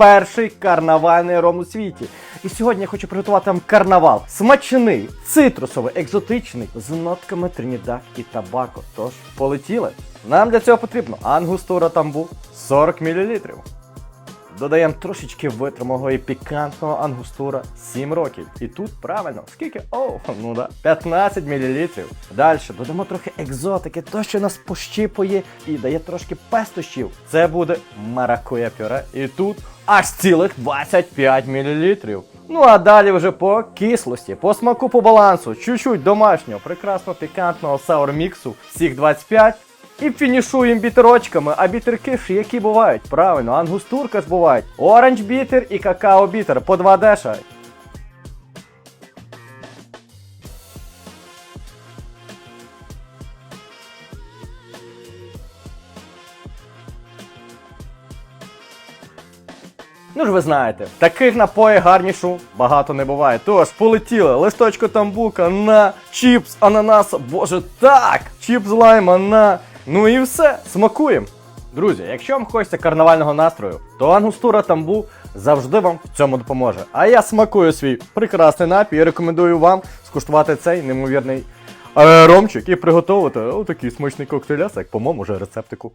перший карнавальний ром у світі. І сьогодні я хочу приготувати вам карнавал. Смачний, цитрусовий, екзотичний, з нотками Тринідад і табако. Тож, полетіли. Нам для цього потрібно ангустура тамбу 40 мл. Додаємо трошечки витримого і пікантного ангустура 7 років. І тут правильно, скільки? О, ну да, 15 мл. Далі додамо трохи екзотики, то що нас пощипує і дає трошки пестощів. Це буде маракуя пюре. І тут аж цілих 25 мл. Ну а далі вже по кислості, по смаку, по балансу, чуть-чуть домашнього, прекрасно пікантного саур-міксу, всіх 25. І фінішуємо бітерочками, а бітерки ж які бувають? Правильно, ангустурка ж бувають. Оранж бітер і какао бітер по 2 деша. Ну ж ви знаєте, таких напоїв гарнішу багато не буває. Тож полетіли листочку тамбука на чіпс ананаса. Боже, так! Чіпс лайма на. Ну і все, смакуємо. Друзі, якщо вам хочеться карнавального настрою, то ангустура тамбу завжди вам в цьому допоможе. А я смакую свій прекрасний напій і рекомендую вам скуштувати цей неймовірний е, ромчик і приготувати отакий смачний коктейляс, як по моєму вже рецептику.